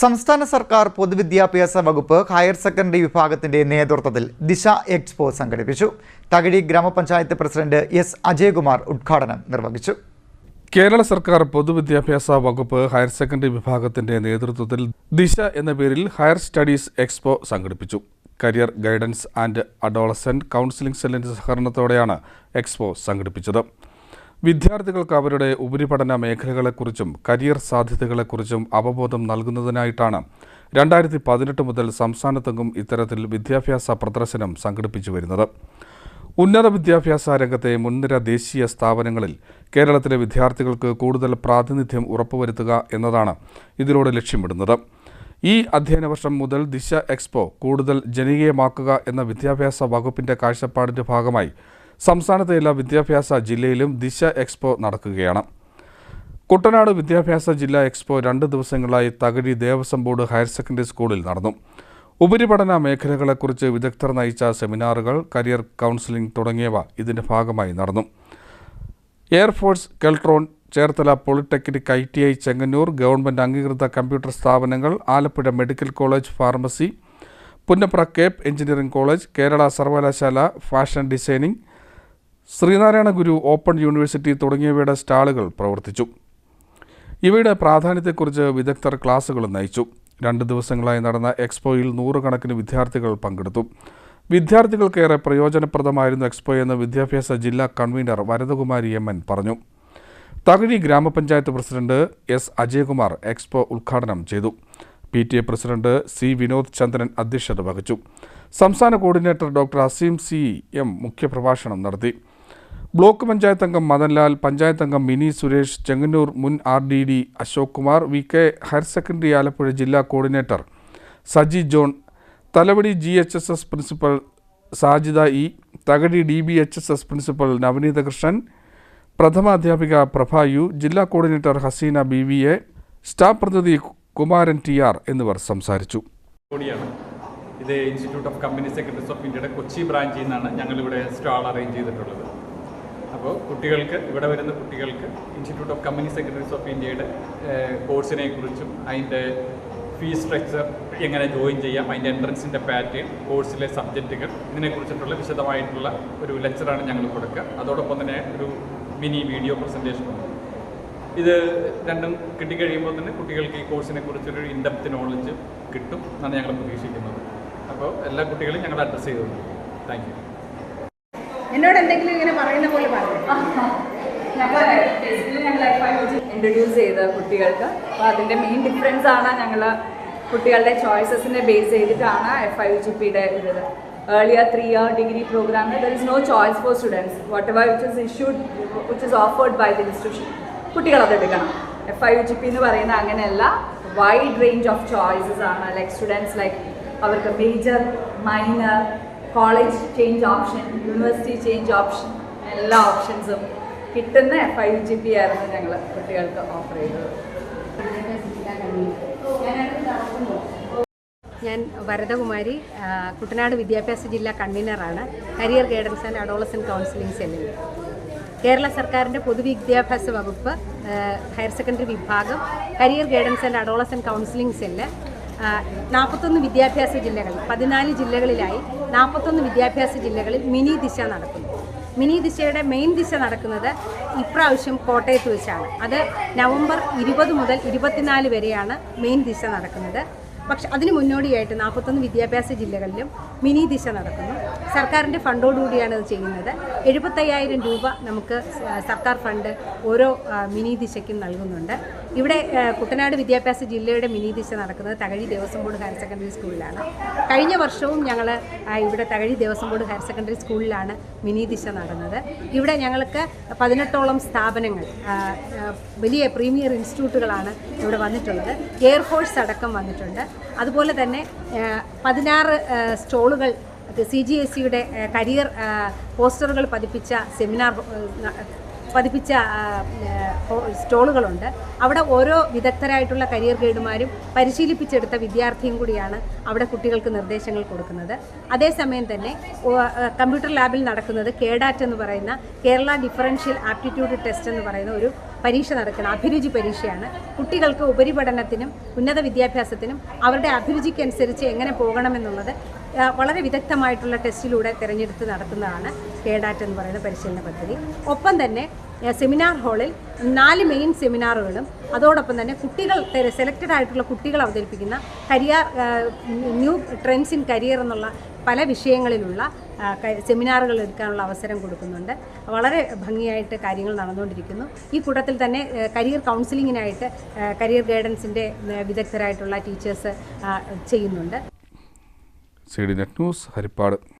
സംസ്ഥാന സർക്കാർ പൊതുവിദ്യാഭ്യാസ വകുപ്പ് ഹയർ സെക്കൻഡറി വിഭാഗത്തിന്റെ നേതൃത്വത്തിൽ ദിശ എക്സ്പോ സംഘടിപ്പിച്ചു. തകഴി ഗ്രാമപഞ്ചായത്ത് പ്രസിഡന്റ് എസ് അജയകുമാർ ഉദ്ഘാടനം നിർവഹിച്ചു. കേരള സർക്കാർ പൊതുവിദ്യാഭ്യാസ വകുപ്പ് ഹയർ സെക്കൻഡറി വിഭാഗത്തിന്റെ നേതൃത്വത്തിൽ ദിശ എന്ന പേരിൽ ഹയർ സ്റ്റഡീസ് എക്സ്പോ സംഘടിപ്പിച്ചു. Career guidance and adolescent counselling സെല്ലിന്റെ സഹകരണത്തോടെയാണ് എക്സ്പോ സംഘടിപ്പിച്ചത്. വിദ്യാർത്ഥികൾക്ക് അവരുടെ ഉപരിപഠന മേഖലകളെക്കുറിച്ചും കരിയർ സാധ്യതകളെക്കുറിച്ചും അവബോധം നൽകുന്നതിനായിട്ടാണ് രണ്ടായിരത്തി പതിനെട്ട് മുതൽ സംസ്ഥാനത്തെങ്ങും ഇത്തരത്തിൽ വിദ്യാഭ്യാസ പ്രദർശനം സംഘടിപ്പിച്ചു വരുന്നത്. ഉന്നത വിദ്യാഭ്യാസ രംഗത്തെ മുൻനിര ദേശീയ സ്ഥാപനങ്ങളിൽ കേരളത്തിലെ വിദ്യാർത്ഥികൾക്ക് കൂടുതൽ പ്രാതിനിധ്യം ഉറപ്പുവരുത്തുക എന്നതാണ് ഇതിലൂടെ ലക്ഷ്യമിടുന്നത്. ഈ അധ്യയന വർഷം മുതൽ ദിശ എക്സ്പോ കൂടുതൽ ജനകീയമാക്കുക എന്ന വിദ്യാഭ്യാസ വകുപ്പിന്റെ കാഴ്ചപ്പാടിന്റെ ഭാഗമായി സംസ്ഥാനത്തെ എല്ലാ വിദ്യാഭ്യാസ ജില്ലയിലും ദിശ എക്സ്പോ നടക്കുകയാണ്. കുട്ടനാട് വിദ്യാഭ്യാസ ജില്ലാ എക്സ്പോ രണ്ട് ദിവസങ്ങളായി Thakazhi Devaswom board higher secondary സ്കൂളിൽ നടന്നു. ഉപരിപഠന മേഖലകളെക്കുറിച്ച് വിദഗ്ധർ നയിച്ച സെമിനാറുകൾ കരിയർ കൗൺസിലിംഗ് തുടങ്ങിയവ ഇതിന്റെ ഭാഗമായി നടന്നു. Air force Keltron Cherthala polytechnic I T I Chengannur government അംഗീകൃത കമ്പ്യൂട്ടർ സ്ഥാപനങ്ങൾ Alappuzha medical college pharmacy Punnapra CAPE engineering college Kerala സർവകലാശാല fashion designing Sreenarayana Guru open university തുടങ്ങിയവയുടെ സ്റ്റാളുകൾ പ്രവർത്തിച്ചു. ഇവയുടെ പ്രാധാന്യത്തെക്കുറിച്ച് വിദഗ്ധർ ക്ലാസുകൾ നയിച്ചു. രണ്ട് ദിവസങ്ങളായി നടന്ന എക്സ്പോയിൽ നൂറുകണക്കിന് വിദ്യാർത്ഥികൾ പങ്കെടുത്തു. വിദ്യാർത്ഥികൾക്കേറെ പ്രയോജനപ്രദമായിരുന്നു എക്സ്പോ എന്ന് വിദ്യാഭ്യാസ ജില്ലാ കൺവീനർ വരദകുമാരി എം എൻ പറഞ്ഞു. തകഴി ഗ്രാമപഞ്ചായത്ത് പ്രസിഡന്റ് എസ് അജയകുമാർ എക്സ്പോ ഉദ്ഘാടനം ചെയ്തു. P T A president C Vinod Chandran അധ്യക്ഷത വഹിച്ചു. സംസ്ഥാന coordinator doctor Azeem C M മുഖ്യപ്രഭാഷണം നടത്തി. ബ്ലോക്ക് പഞ്ചായത്ത് അംഗം മദൻലാൽ പഞ്ചായത്ത് അംഗം മിനി സുരേഷ് ചെങ്ങന്നൂർ മുൻ R D D Ashok Kumar V K higher secondary Alappuzha ജില്ലാ coordinator Saji John Thalavady G H S S principal Sajida E Thakazhi D B H S S principal Navaneetha Krishnan പ്രഥമാധ്യാപിക Prabha U ജില്ലാ coordinator Haseena B V A staff പ്രതിനിധി Kumaran T R എന്നിവർ സംസാരിച്ചു. ഇത് institute of company secretaries of ഇന്ത്യയുടെ കൊച്ചി ബ്രാഞ്ചിൽ നിന്നാണ് ഞങ്ങളിവിടെ stall arrange ചെയ്തിട്ടുള്ളത്. അപ്പോൾ കുട്ടികൾക്ക് ഇവിടെ വരുന്ന കുട്ടികൾക്ക് institute of company secretaries of ഇന്ത്യയുടെ കോഴ്സിനെ കുറിച്ചും അതിന്റെ ഫീസ് സ്ട്രക്ചർ എങ്ങനെ ജോയിൻ ചെയ്യാം അതിന്റെ എൻട്രൻസിന്റെ പാറ്റേൺ കോഴ്സിലെ സബ്ജക്റ്റുകൾ ഇതിനെക്കുറിച്ചിട്ടുള്ള വിശദമായിട്ടുള്ള ഒരു ലെക്ചറാണ് ഞങ്ങൾ കൊടുക്കുക. അതോടൊപ്പം തന്നെ ഒരു മിനി വീഡിയോ പ്രസന്റേഷനുണ്ട് ഇത് രണ്ടും കിട്ടിക്കഴിയുമ്പോൾ തന്നെ കുട്ടികൾക്ക് ഈ കോഴ്സിനെ കുറിച്ചൊരു ഇൻഡെപ്ത് നോളജ് കിട്ടും എന്നാണ് ഞങ്ങൾ പ്രതീക്ഷിക്കുന്നത്. അപ്പോൾ എല്ലാ കുട്ടികളും ഞങ്ങൾ അഡ്രസ്സ് ചെയ്തു താങ്ക് യു എന്നോട് എന്തെങ്കിലും ഇങ്ങനെ പറയുന്ന പോലെ പറഞ്ഞു ഇൻട്രൊഡ്യൂസ് ചെയ്ത കുട്ടികൾക്ക്. അപ്പോൾ അതിന്റെ മെയിൻ ഡിഫറൻസ് ആണ് ഞങ്ങൾ കുട്ടികളുടെ ചോയ്സസിനെ ബേസ് ചെയ്തിട്ടാണ് എഫ് ഐ ജി പിയുടെ ഇത്. ഏർലിയർ ത്രീ ഇയർ ഡിഗ്രി പ്രോഗ്രാമിൽ there is no choice for students what ever which is issued which is offered by the institution കുട്ടികൾ അത് എടുക്കണം. എഫ് ഐ ജി പി എന്ന് പറയുന്ന അങ്ങനെയല്ല വൈഡ് റേഞ്ച് ഓഫ് ചോയ്സസ് ആണ്. ലൈക്ക് സ്റ്റുഡൻസ് ലൈക്ക് അവർക്ക് major minor college change option university change option എല്ലാ ഓപ്ഷൻസും കിട്ടുന്ന ഐ ജി പി ആയിരുന്നു ഞങ്ങൾ കുട്ടികൾക്ക് ഓഫർ ചെയ്തത്. ഞാൻ വരദകുമാരി കുട്ടനാട് വിദ്യാഭ്യാസ ജില്ലാ കൺവീനറാണ്. Career guidance and adolescent counselling സെല്ലിൽ. കേരള സർക്കാരിന്റെ പൊതുവിദ്യാഭ്യാസ വകുപ്പ് ഹയർ സെക്കൻഡറി വിഭാഗം career guidance and adolescent counselling cell നാൽപ്പത്തൊന്ന് വിദ്യാഭ്യാസ ജില്ലകളിൽ പതിനാല് ജില്ലകളിലായി നാൽപ്പത്തൊന്ന് വിദ്യാഭ്യാസ ജില്ലകളിൽ മിനി ദിശ നടക്കുന്നു. മിനി ദിശയുടെ മെയിൻ ദിശ നടക്കുന്നത് ഇപ്രാവശ്യം കോട്ടയത്ത് വെച്ചാണ്. അത് നവംബർ ഇരുപത് മുതൽ ഇരുപത്തിനാല് വരെയാണ് മെയിൻ ദിശ നടക്കുന്നത്. പക്ഷെ അതിന് മുന്നോടിയായിട്ട് നാൽപ്പത്തൊന്ന് വിദ്യാഭ്യാസ ജില്ലകളിലും മിനി ദിശ നടക്കുന്നു. സർക്കാരിന്റെ ഫണ്ടോടുകൂടിയാണ് ഇത് ചെയ്യുന്നത്. എഴുപത്തയ്യായിരം രൂപ നമുക്ക് സർക്കാർ ഫണ്ട് ഓരോ മിനി ദിശയ്ക്കും നൽകുന്നുണ്ട്. ഇവിടെ കുട്ടനാട് വിദ്യാഭ്യാസ ജില്ലയുടെ മിനി ദിശ നടക്കുന്നത് Thakazhi Devaswom board higher secondary സ്കൂളിലാണ്. കഴിഞ്ഞ വർഷവും ഞങ്ങൾ ഇവിടെ Thakazhi Devaswom board higher secondary സ്കൂളിലാണ് മിനി ദിശ നടന്നത്. ഇവിടെ ഞങ്ങൾക്ക് പതിനെട്ടോളം സ്ഥാപനങ്ങൾ വലിയ പ്രീമിയർ ഇൻസ്റ്റിറ്റ്യൂട്ടുകളാണ് ഇവിടെ വന്നിട്ടുള്ളത്. എയർഫോഴ്സ് അടക്കം വന്നിട്ടുണ്ട്. അതുപോലെ തന്നെ പതിനാറ് സ്റ്റോളുകൾ സി ജി എസ് സിയുടെ കരിയർ പോസ്റ്ററുകൾ പതിപ്പിച്ച സെമിനാർ പതിപ്പിച്ച സ്റ്റോളുകളുണ്ട്. അവിടെ ഓരോ വിദഗ്ധരായിട്ടുള്ള കരിയർ ഗൈഡുമാരും പരിശീലിപ്പിച്ചെടുത്ത വിദ്യാർത്ഥിയും കൂടിയാണ് അവിടെ കുട്ടികൾക്ക് നിർദ്ദേശങ്ങൾ കൊടുക്കുന്നത്. അതേസമയം തന്നെ കമ്പ്യൂട്ടർ ലാബിൽ നടക്കുന്നത് കേഡാറ്റ് എന്ന് പറയുന്ന കേരള ഡിഫറൻഷ്യൽ ആപ്റ്റിറ്റ്യൂഡ് ടെസ്റ്റ് എന്ന് പറയുന്ന ഒരു പരീക്ഷ നടക്കുന്ന അഭിരുചി പരീക്ഷയാണ്. കുട്ടികൾക്ക് ഉപരിപഠനത്തിനും ഉന്നത വിദ്യാഭ്യാസത്തിനും അവരുടെ അഭിരുചിക്കനുസരിച്ച് എങ്ങനെ പോകണമെന്നുള്ളത് വളരെ വിദഗ്ധമായിട്ടുള്ള ടെസ്റ്റിലൂടെ തിരഞ്ഞെടുത്ത് നടത്തുന്നതാണ് കേഡാറ്റ് എന്ന് പറയുന്ന പരിശീലന പദ്ധതി. ഒപ്പം തന്നെ സെമിനാർ ഹാളിൽ നാല് മെയിൻ സെമിനാറുകളും അതോടൊപ്പം തന്നെ കുട്ടികൾ സെലക്റ്റഡ് ആയിട്ടുള്ള കുട്ടികൾ അവതരിപ്പിക്കുന്ന career new trends in career എന്നുള്ള പല വിഷയങ്ങളിലുള്ള സെമിനാറുകൾ എടുക്കാനുള്ള അവസരം കൊടുക്കുന്നുണ്ട്. വളരെ ഭംഗിയായിട്ട് കാര്യങ്ങൾ നടന്നുകൊണ്ടിരിക്കുന്നു. ഈ കൂട്ടത്തിൽ തന്നെ കരിയർ കൗൺസിലിങ്ങിനായിട്ട് കരിയർ ഗൈഡൻസിന്റെ വിദഗ്ധരായിട്ടുള്ള ടീച്ചേഴ്സ് ചെയ്യുന്നുണ്ട്. C D net news Harippad